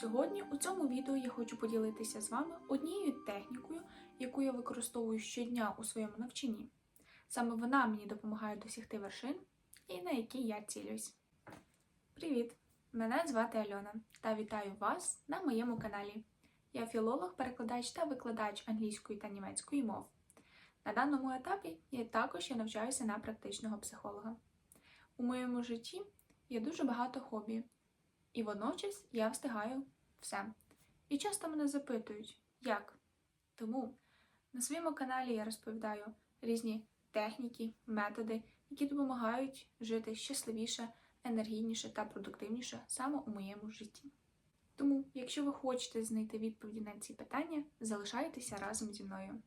Сьогодні у цьому відео я хочу поділитися з вами однією технікою, яку я використовую щодня у своєму навчанні. Саме вона мені допомагає досягти вершин і на які я цілюсь. Привіт! Мене звати Альона та вітаю вас на моєму каналі. Я філолог, перекладач та викладач англійської та німецької мов. На даному етапі я також я навчаюся на практичного психолога. У моєму житті є дуже багато хобі, і водночас я встигаю все. І часто мене запитують, як? Тому на своєму каналі я розповідаю різні техніки, методи, які допомагають жити щасливіше, енергійніше та продуктивніше саме у моєму житті. Тому, якщо ви хочете знайти відповіді на ці питання, залишайтеся разом зі мною.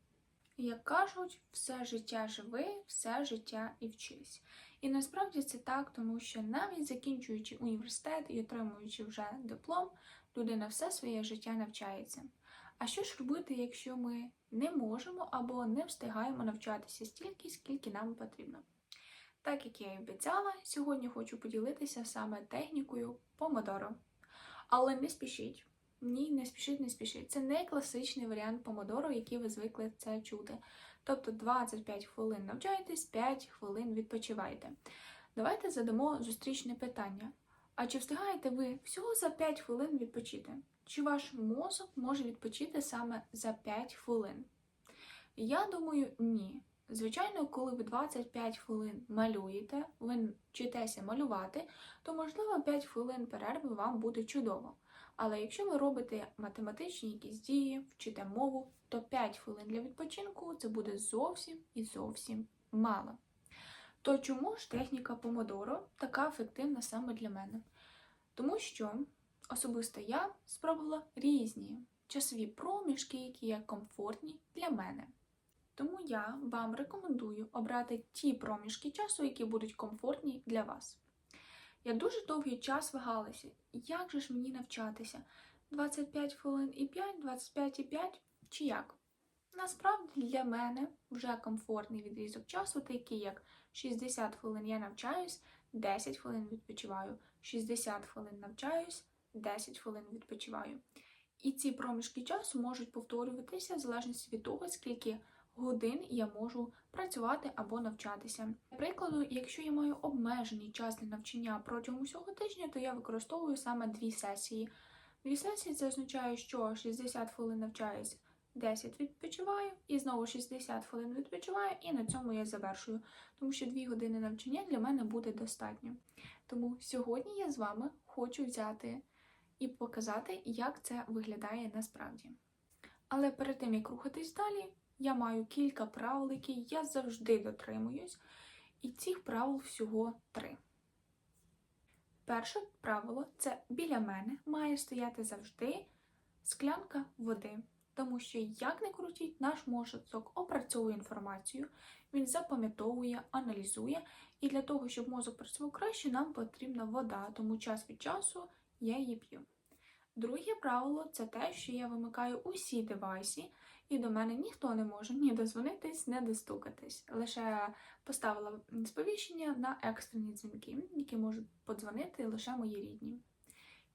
Як кажуть, все життя живи, все життя і вчись. І насправді це так, тому що навіть закінчуючи університет і отримуючи вже диплом, людина все своє життя навчається. А що ж робити, якщо ми не можемо або не встигаємо навчатися стільки, скільки нам потрібно? Так як я і обіцяла, сьогодні хочу поділитися саме технікою помодоро. Але не спішіть. Ні, не спішіть, не спішіть. Це не класичний варіант помодоро, який ви звикли це чути. Тобто 25 хвилин навчаєтесь, 5 хвилин відпочивайте. Давайте задамо зустрічне питання. А чи встигаєте ви всього за 5 хвилин відпочити? Чи ваш мозок може відпочити саме за 5 хвилин? Я думаю, ні. Звичайно, коли ви 25 хвилин малюєте, ви вчитеся малювати, то, можливо, 5 хвилин перерви вам буде чудово. Але якщо ви робите математичні якісь дії, вчите мову, то 5 хвилин для відпочинку це буде зовсім і зовсім мало. То чому ж техніка помодоро така ефективна саме для мене? Тому що особисто я спробувала різні часові проміжки, які є комфортні для мене. Тому я вам рекомендую обрати ті проміжки часу, які будуть комфортні для вас. Я дуже довгий час вагалася, як же ж мені навчатися? 25 хвилин і 5, 25 і 5 чи як? Насправді для мене вже комфортний відрізок часу, такий як 60 хвилин я навчаюсь, 10 хвилин відпочиваю, 60 хвилин навчаюсь, 10 хвилин відпочиваю. І ці проміжки часу можуть повторюватися в залежності від того, скільки годин я можу працювати або навчатися. Прикладу, якщо я маю обмежений час для навчання протягом усього тижня, то я використовую саме дві сесії. Дві сесії це означає, що 60 хвилин навчаюсь, 10 відпочиваю, і знову 60 хвилин відпочиваю, і на цьому я завершую, тому що 2 години навчання для мене буде достатньо. Тому сьогодні я з вами хочу взяти і показати, як це виглядає насправді. Але перед тим, як рухатись далі, я маю кілька правил, які я завжди дотримуюсь, і цих правил всього три. Перше правило це біля мене має стояти завжди склянка води. Тому що, як не крутіть, наш мозок опрацьовує інформацію, він запам'ятовує, аналізує, і для того, щоб мозок працював краще, нам потрібна вода, тому час від часу я її п'ю. Друге правило це те, що я вимикаю усі девайси, і до мене ніхто не може ні дозвонитись, ні достукатись. Лише поставила сповіщення на екстрені дзвінки, які можуть подзвонити лише мої рідні.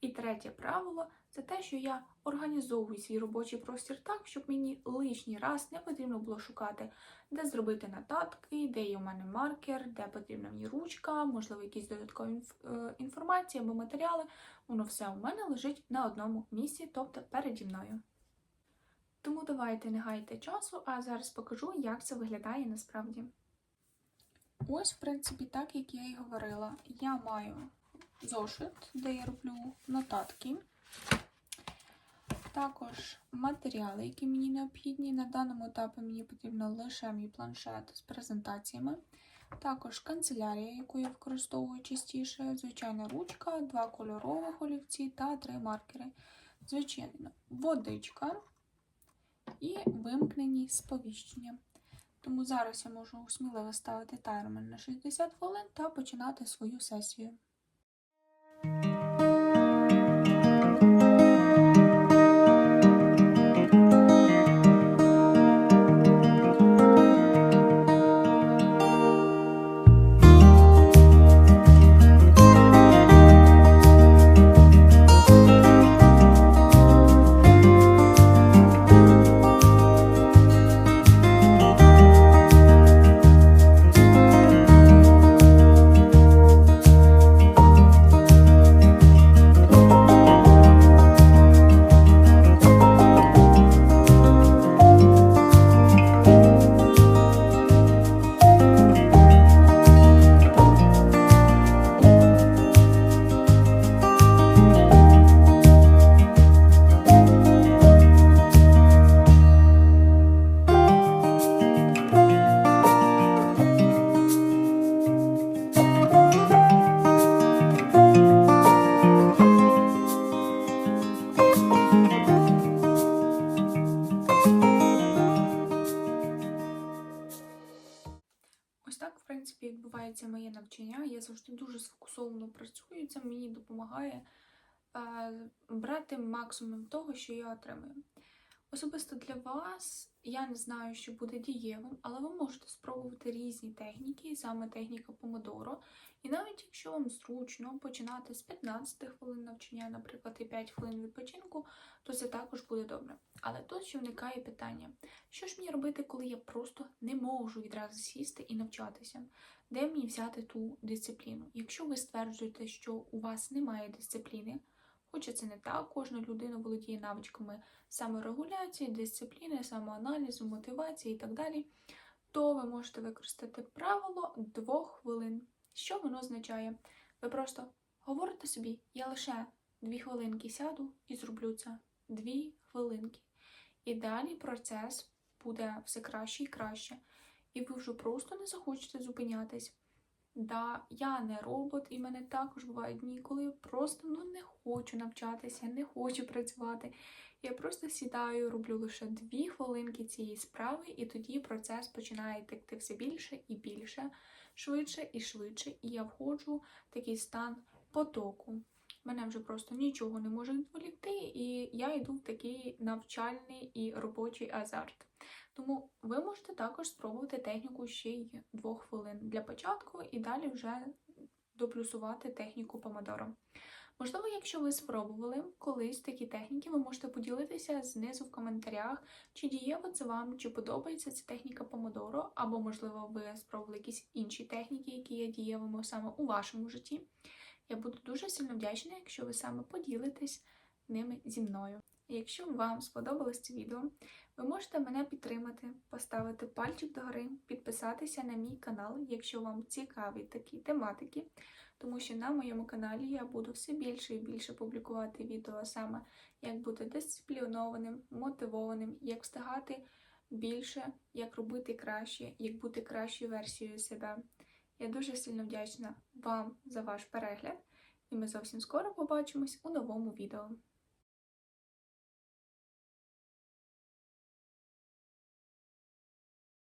І третє правило це те, що я організовую свій робочий простір так, щоб мені лишній раз не потрібно було шукати, де зробити нотатки, де є у мене маркер, де потрібна мені ручка, можливо, якісь додаткові е, інформації або матеріали. Воно все у мене лежить на одному місці, тобто переді мною. Тому давайте не гайте часу, а зараз покажу, як це виглядає насправді. Ось, в принципі, так як я і говорила, я маю зошит, де я роблю нотатки. Також матеріали, які мені необхідні. На даному етапі мені потрібно лише мій планшет з презентаціями. Також канцелярія, яку я використовую частіше, звичайна ручка, два кольорових олівці та три маркери. Звичайно, водичка і вимкнені сповіщення. Тому зараз я можу сміливо ставити таймер на 60 хвилин та починати свою сесію. Я завжди дуже сфокусовано працюю. Це мені допомагає е, брати максимум того, що я отримую. Особисто для вас я не знаю, що буде дієвим, але ви можете спробувати різні техніки, саме техніка помодоро. І навіть якщо вам зручно починати з 15 хвилин навчання, наприклад, і 5 хвилин відпочинку, то це також буде добре. Але тут ще виникає питання: що ж мені робити, коли я просто не можу відразу сісти і навчатися? Де мені взяти ту дисципліну? Якщо ви стверджуєте, що у вас немає дисципліни, хоча це не так, кожна людина володіє навичками саморегуляції, дисципліни, самоаналізу, мотивації і так далі, то ви можете використати правило двох хвилин. Що воно означає? Ви просто говорите собі, я лише дві хвилинки сяду і зроблю це. Дві хвилинки. І далі процес буде все краще і краще. І ви вже просто не захочете зупинятись. Да, я не робот, і в мене також бувають дні, коли я просто ну, не хочу навчатися, не хочу працювати. Я просто сідаю, роблю лише дві хвилинки цієї справи, і тоді процес починає текти все більше і більше, швидше і швидше, і я входжу в такий стан потоку. Мене вже просто нічого не може відволікти, і я йду в такий навчальний і робочий азарт. Тому ви можете також спробувати техніку ще й двох хвилин для початку, і далі вже доплюсувати техніку помодоро. Можливо, якщо ви спробували колись такі техніки, ви можете поділитися знизу в коментарях, чи дієво це вам, чи подобається ця техніка помодоро, або, можливо, ви спробували якісь інші техніки, які є дієвими саме у вашому житті. Я буду дуже сильно вдячна, якщо ви саме поділитесь ними зі мною. Якщо вам сподобалось це відео, ви можете мене підтримати, поставити пальчик догори, підписатися на мій канал, якщо вам цікаві такі тематики, тому що на моєму каналі я буду все більше і більше публікувати відео саме, як бути дисциплінованим, мотивованим, як встигати більше, як робити краще, як бути кращою версією себе. Я дуже сильно вдячна вам за ваш перегляд, і ми зовсім скоро побачимось у новому відео.